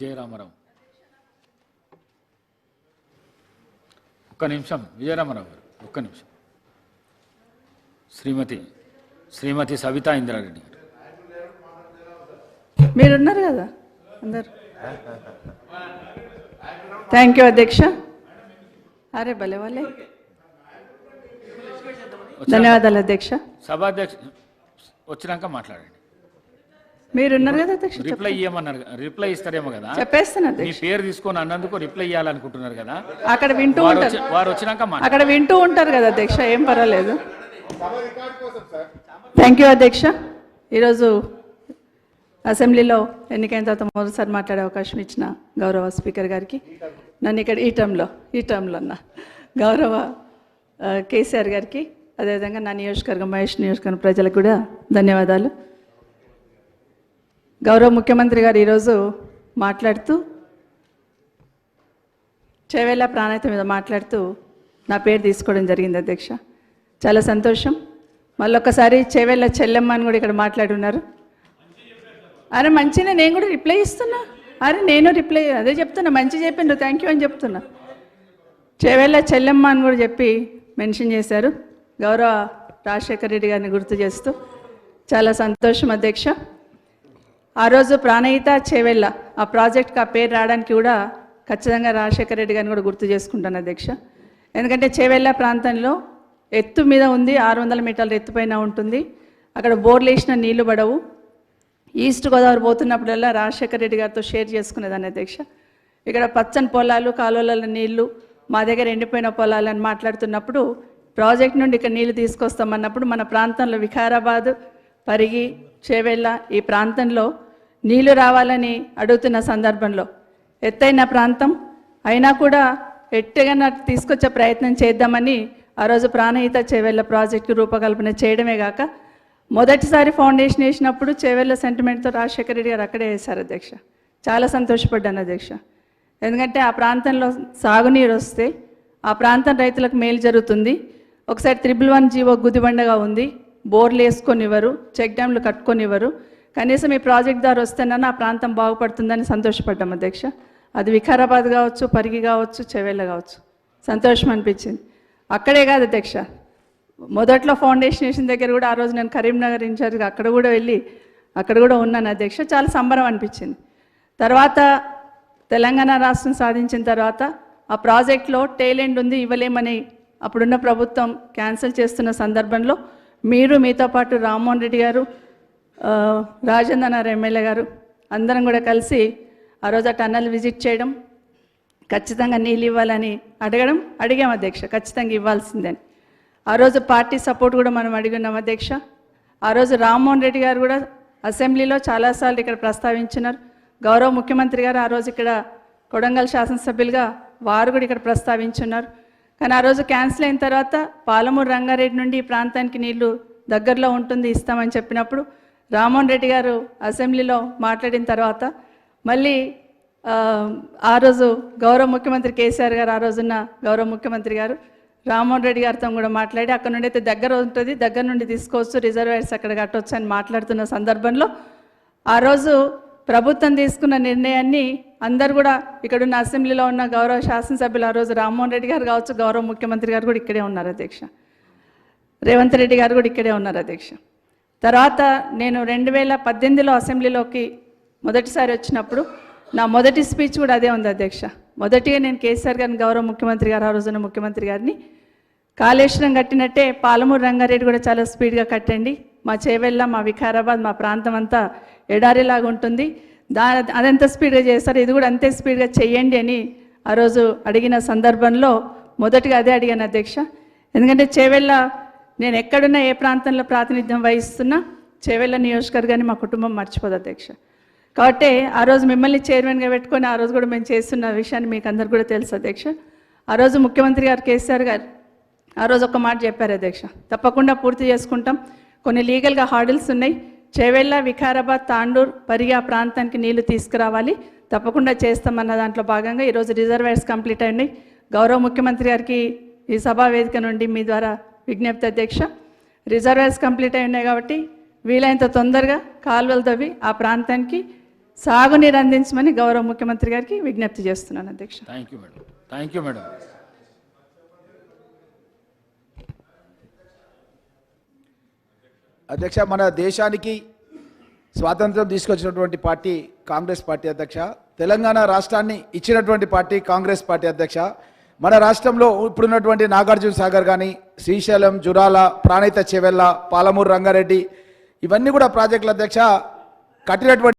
విజయరామారావు ఒక్క నిమిషం విజయరామారావు గారు ఒక్క నిమిషం. శ్రీమతి శ్రీమతి సవితా ఇంద్రారెడ్డి గారు. మీరున్నారు కదా అందరు. థ్యాంక్ యూ అధ్యక్ష. అరే భలే వాళ్ళే ధన్యవాదాలు అధ్యక్ష. సభాధ్యక్ష వచ్చినాక మాట్లాడండి. మీరున్నారు కదా అధ్యక్ష? రిప్లై ఇవ్వమన్నారు. రిప్లై ఇస్తారేమో కదా. చెప్పేస్తాను మీ అధ్యక్ష పేరు తీసుకొని అన్నందుకు రిప్లై ఇవ్వాలనుకుంటున్నారు కదా. అక్కడ వింటూ వారు ఉంటారు. వచ్చి- వారు వచ్చినాక అక్కడ వింటూ ఉంటారు కదా అధ్యక్ష ఏం పర్వాలేదు. థ్యాంక్ యూ అధ్యక్ష. ఈరోజు అసెంబ్లీలో ఎన్నికైన తర్వాత మొదటిసారి మాట్లాడే అవకాశం ఇచ్చిన గౌరవ స్పీకర్ గారికి. నన్ను ఇక్కడ ఈ టర్మ్లో ఈ టర్మ్లో అన్న. గౌరవ ఆ, కేసీఆర్ గారికి అదేవిధంగా నా నియోజకవర్గం మహేష్ నియోజకవర్గం ప్రజలకు కూడా ధన్యవాదాలు. గౌరవ ముఖ్యమంత్రి గారు ఈరోజు మాట్లాడుతూ చేవేళ్ళ ప్రాణాయత మీద మాట్లాడుతూ నా పేరు తీసుకోవడం జరిగింది అధ్యక్ష. చాలా సంతోషం. మళ్ళొక్కసారి చేవేళ్ళ చెల్లెమ్మ అని కూడా ఇక్కడ మాట్లాడున్నారు. అరే మంచిగా నేను కూడా రిప్లై ఇస్తున్నా. అరే నేను రిప్లై అదే చెప్తున్నా మంచి చెప్పిండ్రు థ్యాంక్ యూ అని చెప్తున్నా. చేవేళ్ళ చెల్లెమ్మ అని కూడా చెప్పి మెన్షన్ చేశారు. గౌరవ రాజశేఖర రెడ్డి గారిని గుర్తు చేస్తూ. చాలా సంతోషం అధ్యక్ష. ఆ రోజు ప్రాణహిత చేవెళ్ళ ఆ ప్రాజెక్ట్కి ఆ పేరు రావడానికి కూడా ఖచ్చితంగా రాజశేఖర రెడ్డి గారిని కూడా గుర్తు చేసుకుంటాను అధ్యక్ష. ఎందుకంటే చేవెళ్ళ ప్రాంతంలో ఎత్తు మీద ఉంది ఆరు వందల మీటర్ల ఎత్తుపైన ఉంటుంది. అక్కడ బోర్లు వేసిన నీళ్ళు పడవు. ఈస్ట్ గోదావరి పోతున్నప్పుడల్లా రాజశేఖర రెడ్డి గారితో షేర్ చేసుకునేదాన్ని అధ్యక్ష. ఇక్కడ పచ్చని పొలాలు కాలువల నీళ్ళు మా దగ్గర ఎండిపోయిన పొలాలు అని మాట్లాడుతున్నప్పుడు ప్రాజెక్ట్ నుండి ఇక్కడ నీళ్ళు తీసుకొస్తామన్నప్పుడు మన ప్రాంతంలో వికారాబాద్ పరిగి చేవెళ్ళ ఈ ప్రాంతంలో నీళ్ళు రావాలని అడుగుతున్న సందర్భంలో ఎత్తైన ప్రాంతం అయినా కూడా ఎట్టగా తీసుకొచ్చే ప్రయత్నం చేద్దామని ఆ రోజు ప్రాణహిత చేవెళ్ళ ప్రాజెక్టు రూపకల్పన చేయడమే కాక మొదటిసారి ఫౌండేషన్ వేసినప్పుడు చేవెళ్ళ సెంటిమెంట్తో రాజశేఖర రెడ్డి గారు అక్కడే వేశారు అధ్యక్ష. చాలా సంతోషపడ్డాను అధ్యక్ష. ఎందుకంటే ఆ ప్రాంతంలో సాగునీరు వస్తే ఆ ప్రాంతం రైతులకు మేలు జరుగుతుంది. ఒకసారి త్రిబుల్ వన్ జీవో గుదిబండగా ఉంది. బోర్లు వేసుకొనివ్వరు చెక్ డ్యామ్లు కట్టుకొనివ్వరు. కనీసం ఈ ప్రాజెక్ట్ ద్వారా వస్తేనన్నా ఆ ప్రాంతం బాగుపడుతుందని సంతోషపడ్డాం అధ్యక్ష. అది వికారాబాద్ కావచ్చు పరిగి కావచ్చు చెవేళ్ళ కావచ్చు. సంతోషం అనిపించింది. అక్కడే కాదు అధ్యక్ష. మొదట్లో ఫౌండేషన్ వేసిన దగ్గర కూడా ఆ రోజు నేను కరీంనగర్ ఇన్ఛార్జ్గా అక్కడ కూడా వెళ్ళి అక్కడ కూడా ఉన్నాను అధ్యక్ష. చాలా సంబరం అనిపించింది. తర్వాత తెలంగాణ రాష్ట్రం సాధించిన తర్వాత ఆ ప్రాజెక్ట్లో టేలెంట్ ఉంది ఇవ్వలేమని అప్పుడున్న ప్రభుత్వం క్యాన్సిల్ చేస్తున్న సందర్భంలో మీరు మీతో పాటు రామ్మోహన్ రెడ్డి గారు ఆ, రాజేంద్ర ఎమ్మెల్యే గారు అందరం కూడా కలిసి ఆ రోజు ఆ టన్నల్ విజిట్ చేయడం ఖచ్చితంగా నీళ్ళు ఇవ్వాలని అడగడం అడిగాం అధ్యక్ష ఖచ్చితంగా ఇవ్వాల్సిందని ఆ రోజు పార్టీ సపోర్ట్ కూడా మనం అడిగినాం అధ్యక్ష. ఆ రోజు రామ్మోహన్ రెడ్డి గారు కూడా అసెంబ్లీలో చాలాసార్లు ఇక్కడ ప్రస్తావించినారు. గౌరవ ముఖ్యమంత్రి గారు ఆ రోజు ఇక్కడ కొడంగల్ శాసనసభ్యులుగా వారు కూడా ఇక్కడ ప్రస్తావించున్నారు. కానీ ఆ రోజు క్యాన్సిల్ అయిన తర్వాత పాలమూరు రంగారెడ్డి నుండి ఈ ప్రాంతానికి నీళ్ళు దగ్గరలో ఉంటుంది ఇస్తామని చెప్పినప్పుడు రామ్మోహన్ రెడ్డి గారు అసెంబ్లీలో మాట్లాడిన తర్వాత మళ్ళీ ఆ, రోజు గౌరవ ముఖ్యమంత్రి కేసీఆర్ గారు ఆ రోజున్న గౌరవ ముఖ్యమంత్రి గారు రామ్మోహన్ రెడ్డి గారితో కూడా మాట్లాడి అక్కడ నుండి అయితే దగ్గర ఉంటుంది దగ్గర నుండి తీసుకోవచ్చు రిజర్వేర్స్ అక్కడ కట్టవచ్చు అని మాట్లాడుతున్న సందర్భంలో ఆ రోజు ప్రభుత్వం తీసుకున్న నిర్ణయాన్ని అందరు కూడా ఇక్కడ ఉన్న అసెంబ్లీలో ఉన్న గౌరవ శాసనసభ్యులు ఆ రోజు రామ్మోహన్ రెడ్డి గారు కావచ్చు గౌరవ ముఖ్యమంత్రి గారు కూడా ఇక్కడే ఉన్నారు అధ్యక్ష. రేవంత్ రెడ్డి గారు కూడా ఇక్కడే ఉన్నారు అధ్యక్ష. తర్వాత నేను రెండు వేల పద్దెనిమిదిలో అసెంబ్లీలోకి మొదటిసారి వచ్చినప్పుడు నా మొదటి స్పీచ్ కూడా అదే ఉంది అధ్యక్ష. మొదటిగా నేను కేసీఆర్ గారిని గౌరవ ముఖ్యమంత్రి గారు ఆ రోజున ముఖ్యమంత్రి గారిని కాళేశ్వరం కట్టినట్టే పాలమూరు రంగారెడ్డి కూడా చాలా స్పీడ్గా కట్టండి. మా చేవెళ్ళ మా వికారాబాద్ మా ప్రాంతం అంతా ఎడారిలాగా ఉంటుంది. దా అదంత స్పీడ్గా చేస్తారు? ఇది కూడా అంతే స్పీడ్గా చెయ్యండి అని ఆ రోజు అడిగిన సందర్భంలో మొదటిగా అదే అడిగాను అధ్యక్ష. ఎందుకంటే చేవెళ్ళ నేను ఎక్కడున్నా ఏ ప్రాంతంలో ప్రాతినిధ్యం వహిస్తున్నా చేవెళ్ళ నియోజకవర్గాన్ని మా కుటుంబం మర్చిపోదు అధ్యక్ష. కాబట్టి ఆ రోజు మిమ్మల్ని చైర్మన్గా పెట్టుకొని ఆ రోజు కూడా మేము చేస్తున్న విషయాన్ని మీకు అందరు కూడా తెలుసు అధ్యక్ష. ఆ రోజు ముఖ్యమంత్రి గారు కేసీఆర్ గారు ఆ రోజు ఒక మాట చెప్పారు అధ్యక్ష. తప్పకుండా పూర్తి చేసుకుంటాం. కొన్ని లీగల్గా హార్డిల్స్ ఉన్నాయి. చేవెళ్ళ వికారాబాద్ తాండూర్ పరిగి ఆ ప్రాంతానికి నీళ్ళు తీసుకురావాలి. తప్పకుండా చేస్తామన్న దాంట్లో భాగంగా ఈరోజు రిజర్వేర్స్ కంప్లీట్ అయినాయి. గౌరవ ముఖ్యమంత్రి గారికి ఈ సభా వేదిక నుండి మీ ద్వారా విజ్ఞప్తి అధ్యక్ష. రిజర్వాయర్స్ కంప్లీట్ అయి ఉన్నాయి కాబట్టి వీలైనంత తొందరగా కాలువలు తవ్వి ఆ ప్రాంతానికి సాగునీరు అందించమని గౌరవ ముఖ్యమంత్రి గారికి విజ్ఞప్తి చేస్తున్నాను అధ్యక్ష. Thank you madam thank you madam అధ్యక్ష మన దేశానికి స్వాతంత్రం తీసుకొచ్చినటువంటి పార్టీ కాంగ్రెస్ పార్టీ అధ్యక్ష తెలంగాణ రాష్ట్రాన్ని ఇచ్చినటువంటి పార్టీ కాంగ్రెస్ పార్టీ అధ్యక్ష మన రాష్ట్రంలో ఇప్పుడున్నటువంటి నాగార్జున సాగర్ కానీ శ్రీశైలం జురాల ప్రాణిత చెవెల్ల పాలమూరు రంగారెడ్డి ఇవన్నీ కూడా ప్రాజెక్టుల అధ్యక్ష కట్టినటువంటి